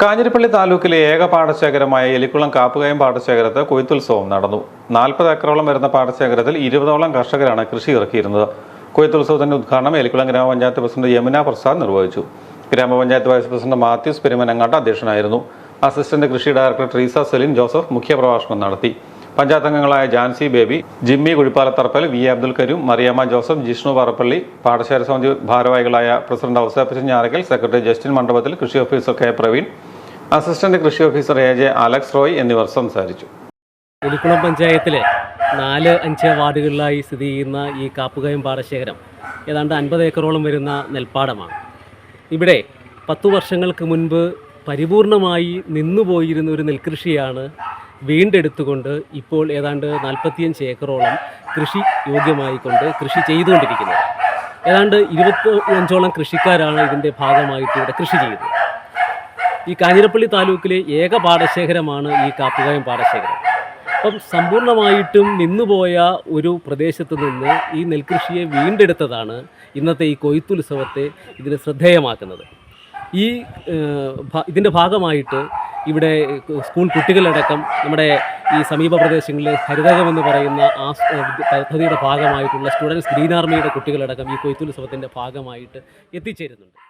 കാഞ്ഞിരപ്പള്ളി താലൂക്കിലെ ഏക പാടശേഖരമായ എലിക്കുളം കാപ്പുകയം പാടശേഖരത്ത് കൊയ്ത്തുത്സവം നടന്നു. നാൽപ്പത് ഏക്കറോളം വരുന്ന പാടശേഖരത്തിൽ ഇരുപതോളം കർഷകരാണ് കൃഷി ഇറക്കിയിരുന്നത്. കൊയ്ത്തുത്സവത്തിന്റെ ഉദ്ഘാടനം എലിക്കുളം ഗ്രാമപഞ്ചായത്ത് പ്രസിഡന്റ് യമുന പ്രസാദ് നിർവഹിച്ചു. ഗ്രാമപഞ്ചായത്ത് വൈസ് പ്രസിഡന്റ് മാത്യൂസ് പെരുമനങ്ങാട്ട് അധ്യക്ഷനായിരുന്നു. അസിസ്റ്റന്റ് കൃഷി ഡയറക്ടർ ട്രീസ സെലിൻ ജോസഫ് മുഖ്യപ്രഭാഷണം നടത്തി. പഞ്ചായത്ത് അംഗങ്ങളായ Jancy Baby Jimmy കുഴിപ്പാലത്തറപ്പൽ V Abdul Kareem Mariyamma Joseph Jishnu Parappally പാഠശാല സമിതി ഭാരവാഹികളായ president Ouseppachan Njarackal secretary Justin മണ്ഡപത്തിൽ കൃഷി ഓഫീസർ കെ പ്രവീൺ അസിസ്റ്റന്റ് കൃഷി officer A J Alex Roy എന്നിവർ സംസാരിച്ചു. എലിക്കുളം പഞ്ചായത്തിലെ നാല് അഞ്ച് വാർഡുകളിലായി സ്ഥിതി ചെയ്യുന്ന ഈ കാപ്പുകയം പാടശേഖരം ഏതാണ്ട് അൻപത് ഏക്കറോളം വരുന്ന നെൽപ്പാടമാണ്. ഇവിടെ പത്തു വർഷങ്ങൾക്ക് മുൻപ് പരിപൂർണമായി നിന്നുപോയിരുന്ന ഒരു നെൽകൃഷിയാണ് വീണ്ടെടുത്തുകൊണ്ട് ഇപ്പോൾ ഏതാണ്ട് നാൽപ്പത്തിയഞ്ച് ഏക്കറോളം കൃഷി യോഗ്യമായിക്കൊണ്ട് കൃഷി ചെയ്തുകൊണ്ടിരിക്കുന്നത്. ഏതാണ്ട് ഇരുപത്തി അഞ്ചോളം കൃഷിക്കാരാണ് ഇതിന്റെ ഭാഗമായിട്ട് ഇവിടെ കൃഷി ചെയ്യുന്നത്. ഈ കാഞ്ഞിരപ്പള്ളി താലൂക്കിലെ ഏക പാടശേഖരമാണ് ഈ കാപ്പുകായം പാടശേഖരം. അപ്പം സമ്പൂർണമായിട്ടും നിന്നുപോയ ഒരു പ്രദേശത്ത് നിന്ന് ഈ നെൽകൃഷിയെ വീണ്ടെടുത്തതാണ് ഇന്നത്തെ ഈ കൊയ്ത്തുത്സവത്തെ ഇതിന് ശ്രദ്ധേയമാക്കുന്നത്. ഈ ഇതിന്റെ ഭാഗമായിട്ട് ഇവിടെ സ്കൂൾ കുട്ടികളടക്കം നമ്മുടെ ഈ സമീപ പ്രദേശങ്ങളിലെ ഹരിതകമെന്ന് പറയുന്ന ആ പദ്ധതിയുടെ ഭാഗമായിട്ടുള്ള സ്റ്റുഡൻസ് ഗ്രീൻ ആർമിയുടെ കുട്ടികളടക്കം ഈ കൊയ്ത്തുത്സവത്തിന്റെ ഭാഗമായിട്ട് എത്തിച്ചേരുന്നുണ്ട്.